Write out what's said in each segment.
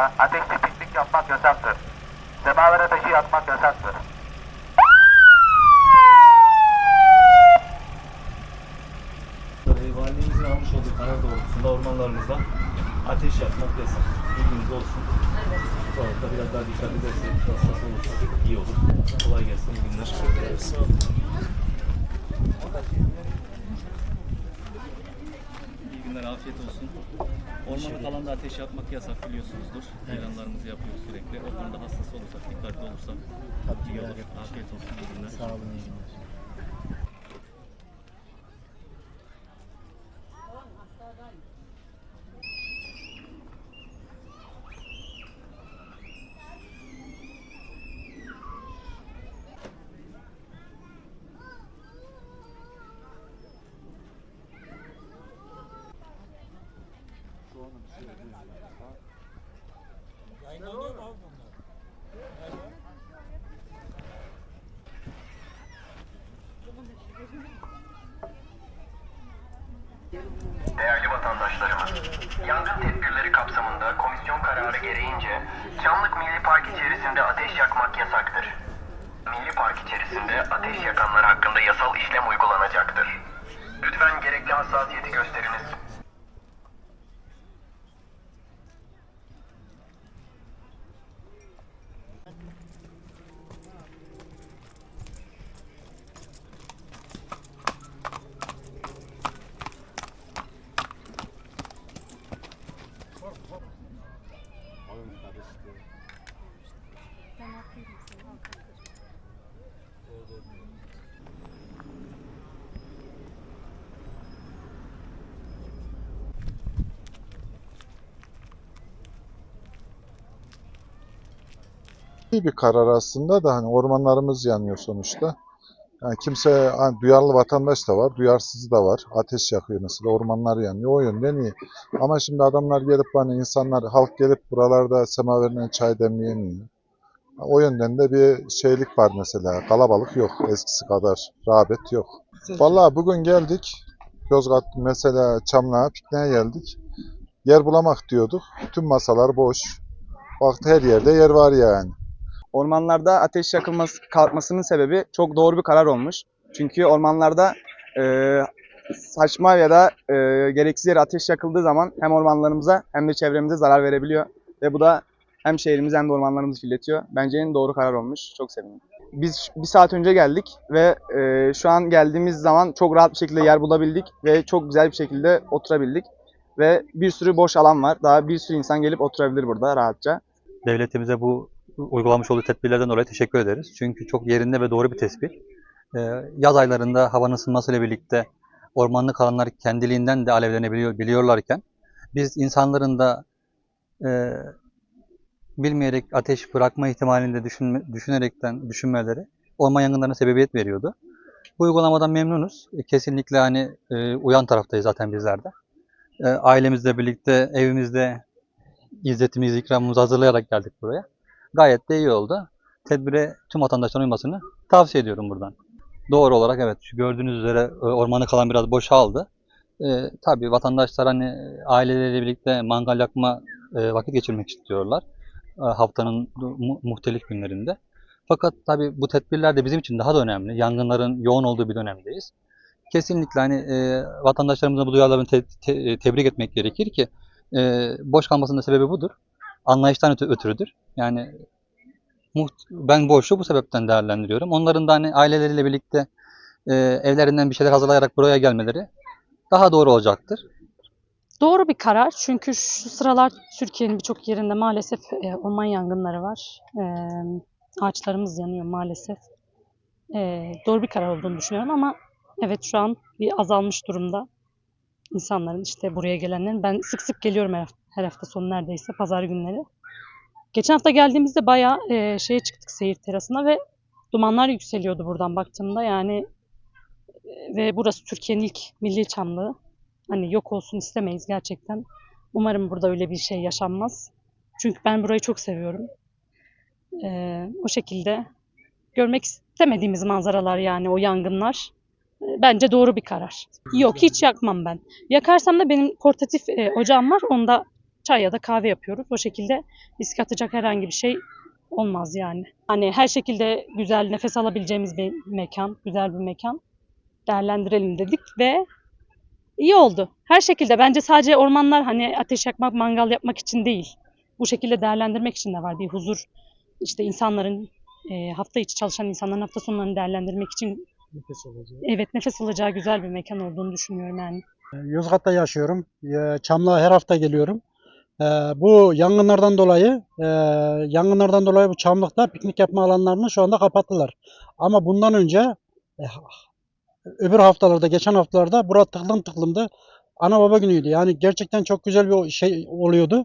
Parkımızda ateşli piknik yapmak yasaktır. Semaver ateşi yakmak yasaktır. Valiliğimizin almış olduğu karar doğrultusunda ormanlarımızda ateş yakmak yasak. Bilginiz olsun. Bu arada biraz daha dikkat edersek, hassas olursak iyi olur. Kolay gelsin. Günler. İyi günler, afiyet olsun. Ormanlık alanda ateş yakmak yasak biliyorsunuzdur. İlanlarımızı yapıyoruz sürekli. O konuda hassas olursak, dikkatli olursak iyi olur. Afiyet olsun. İyi günler. Sağ olun. iyi günler. Değerli vatandaşlarımız, yangın tedbirleri kapsamında komisyon kararı gereğince Çamlık Milli Park içerisinde ateş yakmak yasaktır. Milli Park içerisinde ateş yakanlar hakkında yasal işlem uygulanacaktır. Lütfen gerekli hassasiyeti gösteriniz. İyi bir karar aslında da hani ormanlarımız yanıyor sonuçta. Yani kimse hani duyarlı vatandaş da var, duyarsızı da var. Ateş yakıyor mesela, ormanlar yanıyor. O yönden iyi. Ama şimdi adamlar gelip hani insanlar, halk gelip buralarda semaverine çay demleyemiyor. O yönden de bir şeylik var mesela. Kalabalık yok eskisi kadar. Rağbet yok. Vallahi bugün geldik. Yozgat mesela Çamlığa pikniğe geldik. Yer bulamak diyorduk. Tüm masalar boş. Baktı her yerde yer var yani. Ormanlarda ateş yakılması kalkmasının sebebi çok doğru bir karar olmuş. Çünkü ormanlarda e, saçma ya da e, gereksiz yere ateş yakıldığı zaman hem ormanlarımıza hem de çevremize zarar verebiliyor. Ve bu da hem şehrimizi hem de ormanlarımızı kirletiyor. Bence en doğru karar olmuş. Çok sevindim. Biz bir saat önce geldik ve e, şu an geldiğimiz zaman çok rahat bir şekilde yer bulabildik ve çok güzel bir şekilde oturabildik. Ve bir sürü boş alan var. Daha bir sürü insan gelip oturabilir burada rahatça. devletimize bu uygulamış olduğu tedbirlerden dolayı teşekkür ederiz. Çünkü çok yerinde ve doğru bir tespit. Ee, yaz aylarında havanın ısınmasıyla birlikte ormanlık alanlar kendiliğinden de alevlenebiliyor biliyorlarken biz insanların da e, bilmeyerek ateş bırakma ihtimalini de düşünme, düşünerekten düşünmeleri orman yangınlarına sebebiyet veriyordu. Bu uygulamadan memnunuz. E, Kesinlikle hani e, uyan taraftayız zaten bizler de. E, ailemizle birlikte evimizde izzetimizi, ikramımızı hazırlayarak geldik buraya. Gayet de iyi oldu. Tedbire tüm vatandaşların uymasını tavsiye ediyorum buradan. Doğru olarak evet şu gördüğünüz üzere e, ormanı kalan biraz boşaldı. Ee, tabii vatandaşlar hani aileleriyle birlikte mangal yakma e, vakit geçirmek istiyorlar. E, haftanın mu- muhtelif günlerinde. Fakat tabii bu tedbirler de bizim için daha da önemli. Yangınların yoğun olduğu bir dönemdeyiz. Kesinlikle hani e, vatandaşlarımızın bu duyarlılığını te- te- tebrik etmek gerekir ki e, boş kalmasının sebebi budur. Anlayıştan ötü- ötürüdür. Yani ben boşluğu bu sebepten değerlendiriyorum. Onların da hani aileleriyle birlikte e, evlerinden bir şeyler hazırlayarak buraya gelmeleri daha doğru olacaktır. Doğru bir karar çünkü şu sıralar Türkiye'nin birçok yerinde maalesef e, orman yangınları var. E, ağaçlarımız yanıyor maalesef. E, doğru bir karar olduğunu düşünüyorum ama evet şu an bir azalmış durumda. İnsanların işte buraya gelenlerin. Ben sık sık geliyorum her, her hafta sonu neredeyse pazar günleri. Geçen hafta geldiğimizde bayağı e, şeye çıktık seyir terasına ve dumanlar yükseliyordu buradan baktığımda yani e, ve burası Türkiye'nin ilk milli çamlığı. Hani yok olsun istemeyiz gerçekten. Umarım burada öyle bir şey yaşanmaz. Çünkü ben burayı çok seviyorum. Ee, o şekilde görmek istemediğimiz manzaralar yani o yangınlar. e, bence doğru bir karar. Yok hiç yakmam ben. Yakarsam da benim portatif e, ocağım var. Onda çay ya da kahve yapıyoruz. O şekilde risk atacak herhangi bir şey olmaz yani. Hani her şekilde güzel nefes alabileceğimiz bir mekan, güzel bir mekan değerlendirelim dedik ve iyi oldu. Her şekilde bence sadece ormanlar hani ateş yakmak, mangal yapmak için değil. Bu şekilde değerlendirmek için de var bir huzur. İşte insanların e, hafta içi çalışan insanların hafta sonlarını değerlendirmek için evet nefes alacağı güzel bir mekan olduğunu düşünüyorum yani. Yozgat'ta yaşıyorum. Çamlığa her hafta geliyorum. Ee, Bu yangınlardan dolayı, e, yangınlardan dolayı bu Çamlık'ta piknik yapma alanlarını şu anda kapattılar. Ama bundan önce e, öbür haftalarda, geçen haftalarda bura tıklım tıklımdı. Ana baba günüydü. Yani gerçekten çok güzel bir şey oluyordu.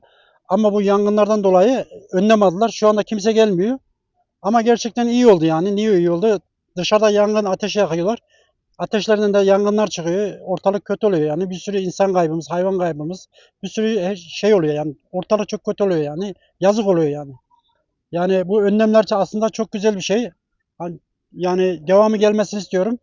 Ama bu yangınlardan dolayı önlem aldılar. Şu anda kimse gelmiyor. Ama gerçekten iyi oldu yani. Niye iyi oldu? Dışarıda yangın ateş yakıyorlar. Ateşlerden de yangınlar çıkıyor. Ortalık kötü oluyor yani. Bir sürü insan kaybımız, hayvan kaybımız, bir sürü şey oluyor yani. Ortalık çok kötü oluyor yani. Yazık oluyor yani. Yani bu önlemler aslında çok güzel bir şey. Hani- Yani devamı gelmesini istiyorum.